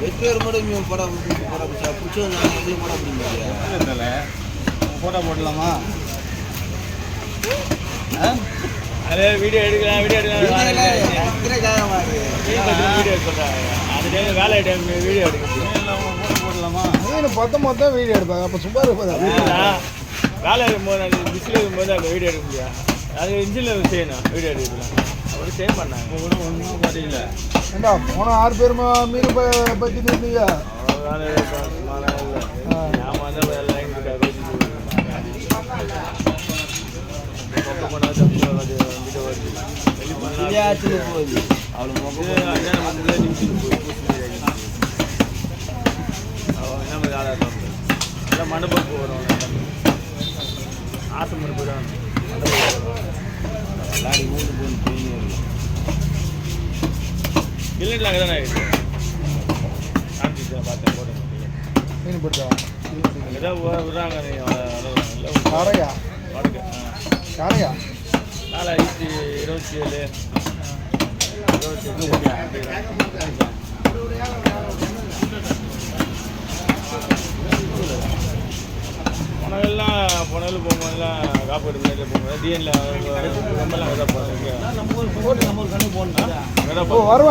வெற்றி மட்டும் இவன் படம் படம் பிடிச்சவங்க அதையும் படம் பிடிக்க ஃபோட்டோ போடலாமா அதே வீடியோ எடுக்கலாம் வீடியோ எடுக்கலாம் வீடியோ சொல்கிறாங்க அது டைம் வேலை டைம் வீடியோ எடுக்க ஃபோட்டோ போடலாமா மீன் மொத்தம் மொத்தம் வீடியோ எடுப்பாங்க அப்போ சும்மா இருப்பதா முடியும் வேலை இருக்கும்போது அந்த பிஸில் இருக்கும்போது அந்த வீடியோ எடுக்க முடியாது அது இன்ஜினில் செய்யணும் வீடியோ எடுக்கலாம் அப்படி செய்ய பண்ணாங்க. கூட ஒன்றும் பாத்தீங்கள ஏண்டா போன ஆறு பேருமா மீன் ப- பத்தி இருந்தீங்க? அவ்வளோ வேலை விளையாடி மூணு போய் போயின்னு இருக்கு இல்லைங்களா அங்கே தானே ஆகிடுச்சு காமிச்சு பார்த்தேன் போட்டேன். மீன் பிடிச்சா? அங்கே தான் விடுறாங்க காரையா? காரையா? நாலாயிரத்தி இருபத்தி ஏழு. இருபத்தி எட்டு போனவெல்லாம் போனவெல்லாம் போகும்போதெல்லாம் காப்பீடு முன்னாடி போகும்போது டிஎன்ல ரொம்பலாம் அங்கே தான் போகிறாங்க நம்ம ஊர் நம்ம ஒரு கண்ணு போடணும். அங்கே தான் வருவா.